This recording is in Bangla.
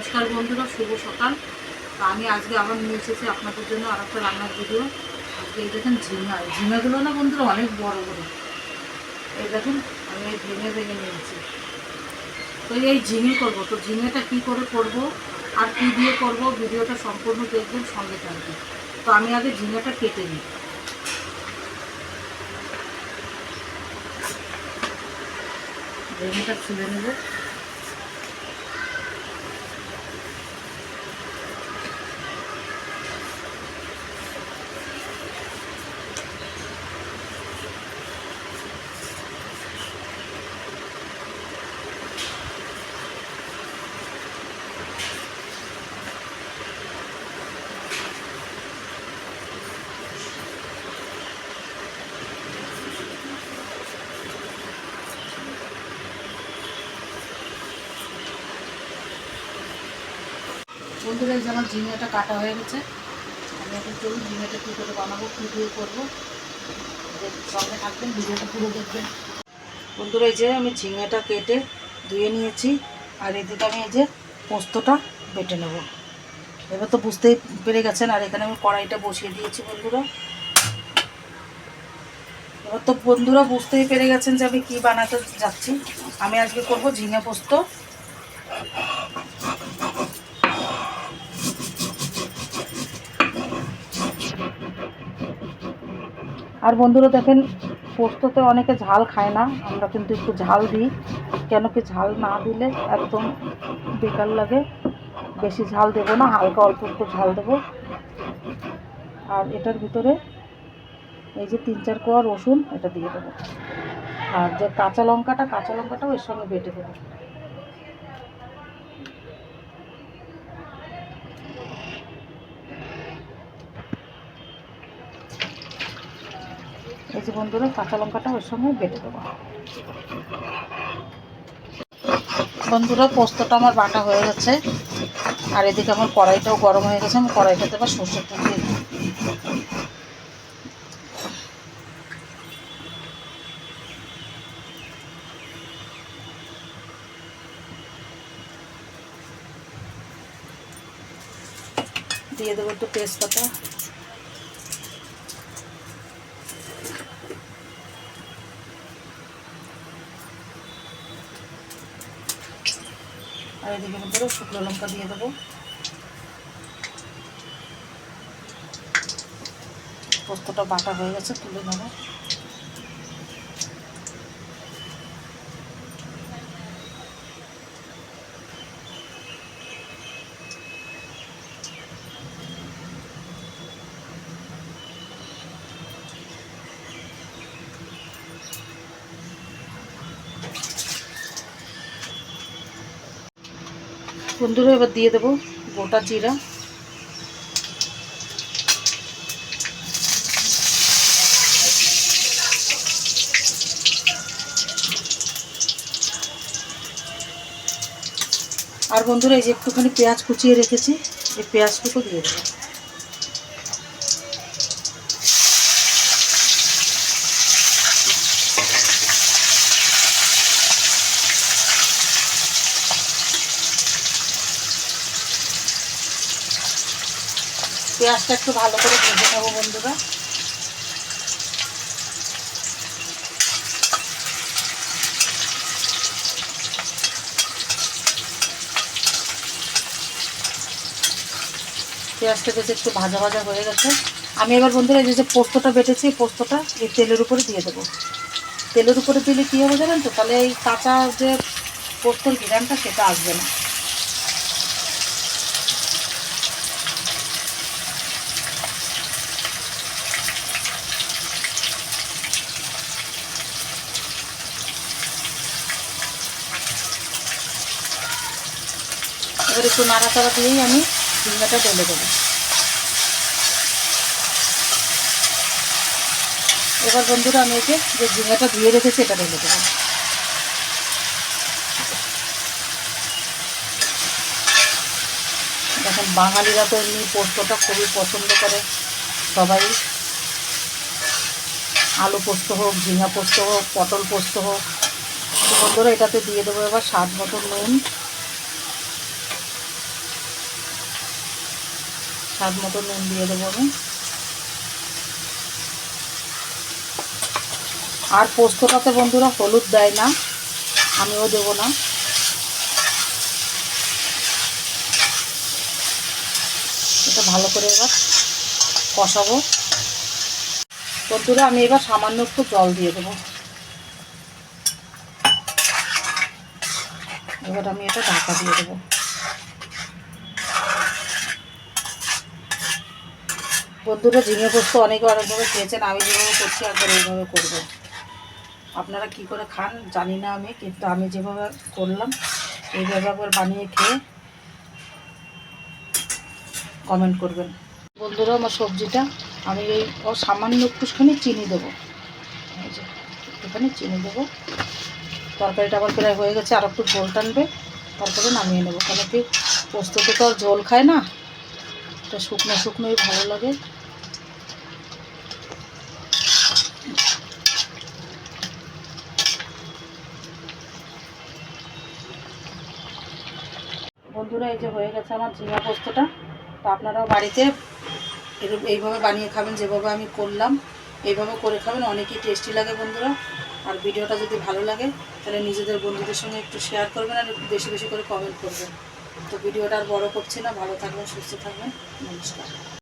নমস্কার বন্ধুরা, শুভ সকাল। তো আমি আজকে আবার নিয়ে এসেছি আপনাদের জন্য আর একটা রান্নার ভিডিও। আজকে এই দেখেন ঝিঙা। ঝিঙাগুলো না বন্ধুরা অনেক বড় বড়। এই দেখুন, আমি এই ভেঙে ভেঙে নিয়েছি। তো এই ঝিঙে করব। তো ঝিঙেটা কী করে করব আর কী দিয়ে করব ভিডিওটা সম্পূর্ণ দেখবেন, সঙ্গে থাকবে তো আমি আগে ঝিঙেটা কেটে নিই। ঝিঙেটা ছুলে নেব। এই যে আমার ঝিঙেটা কাটা হয়ে গেছে। আমি এখন চলুন ঝিঙেটা কী করে বানাবো, কী দিয়ে করব। সঙ্গে থাকবেন, ভিডিওটা পুরো দেখবেন। বন্ধুরা, এই যে আমি ঝিঙেটা কেটে ধুয়ে নিয়েছি, আর এদিকে আমি এই যে পোস্তটা বেটে নেব। এবার তো বুঝতেই পেরে গেছেন, আর এখানে আমি কড়াইটা বসিয়ে দিয়েছি বন্ধুরা। এবার তো বন্ধুরা বুঝতেই পেরে গেছেন যে আমি কী বানাতে যাচ্ছি। আমি আজকে করব ঝিঙে পোস্ত। আর বন্ধুরা দেখেন, পোস্ততে অনেকে ঝাল খায় না, আমরা কিন্তু একটু ঝাল দিই। কেন কি ঝাল না দিলে একদম বেকার লাগে, বেশি ঝাল দেবো না, হালকা অল্প একটু ঝাল দেবো। আর এটার ভিতরে এই যে তিন চার কোয়া রসুন, এটা দিয়ে দেবো। আর যে কাঁচা লঙ্কাটা, কাঁচা লঙ্কাটাও এর সঙ্গে বেটে দেবো। এই বন্ধুরা, কাঁচা লঙ্কাটা ওর সঙ্গে বেটে দেবো। বন্ধুরা, পোস্তটা আমার বাটা হয়ে গেছে। আর এদিকে আমার কড়াইটাও গরম হয়ে গেছে, আমি কড়াইটাতে আবার সর্ষের দিয়ে। দিয়ে দেবো একটু তেজপাতা। আর এদিকে ভিতরে শুকনো লঙ্কা দিয়ে দেবো। পোস্তটা বাটা হয়ে গেছে তুলে নেব। বন্ধুরা এবার দিয়ে দেবো গোটা জিরা। আর বন্ধুরা, এই যে একটুখানি পেঁয়াজ কুচিয়ে রেখেছি, এই পেঁয়াজটুকু দিয়ে দেবো। পেঁয়াজটা একটু ভালো করে ভেজে নেব বন্ধুরা। পেঁয়াজটা বেশি একটু ভাজা ভাজা হয়ে গেছে। আমি এবার বন্ধুরা এই যে যে পোস্তটা বেটেছি পোস্তটা এই তেলের উপরে দিয়ে দেবো। তেলের উপরে দিলে কী হবে জানেন তো? তাহলে এই কাঁচা যে পোস্তর ঘিরানটা সেটা আসবে না। এবার একটু নাড়াচাড়া দিয়েই আমি ঝিঙ্গাটা ঢেলে দেবো। এবার বন্ধুরা আমি একে যে ঝিঙ্গাটা ধুয়ে রেখেছি, এটা ঢেলে দেবো। দেখেন, বাঙালিরা তো এমনি পোস্তটা খুবই পছন্দ করে, সবাই। আলু পোস্ত হোক, ঝিঙা পোস্ত হোক, পটল পোস্ত হোক। বন্ধুরা, এটাতে দিয়ে দেবো এবার স্বাদ মতো নুন। স্বাদ মতো নুন দিয়ে দেবো আমি। আর পোস্তটাতে বন্ধুরা হলুদ দেয় না, আমিও দেবো না। এটা ভালো করে এবার কষাবো। বন্ধুরা, আমি এবার সামান্য একটু জল দিয়ে দেবো। এবার আমি এটা ঢাকা দিয়ে দেবো। বন্ধুরা ঝিঙে পোস্ত অনেকে অনেকভাবে খেয়েছেন, আমি যেভাবে করছি একবার এইভাবে করব। আপনারা কি করে খান জানি না আমি, কিন্তু আমি যেভাবে করলাম এইভাবে একবার বানিয়ে খেয়ে কমেন্ট করবেন। বন্ধুরা, আমার সবজিটা, আমি এই সামান্য একটুখানি চিনি দেবো। একটুখানি চিনি দেবো। তরকারিটা আবার প্রায় হয়ে গেছে, আর একটু ঝোল টানবে, তারপরে নামিয়ে নেব। কেন কি পোস্ততে তো আর ঝোল খায় না, এটা শুকনো শুকনোই ভালো লাগে। বন্ধুরা, এই যে হয়ে গেছে আমার ঝিঙা পোস্তটা। তো আপনারাও বাড়িতে এরকম এইভাবে বানিয়ে খাবেন, যেভাবে আমি করলাম, এইভাবে করে খাবেন, অনেকই টেস্টি লাগে বন্ধুরা। আর ভিডিওটা যদি ভালো লাগে, তাহলে নিজেদের বন্ধুদের সঙ্গে একটু শেয়ার করবেন আর একটু বেশি বেশি করে কমেন্ট করবেন। তো ভিডিওটা আর বড়ো করছি না, ভালো থাকবেন, সুস্থ থাকবেন, নমস্কার।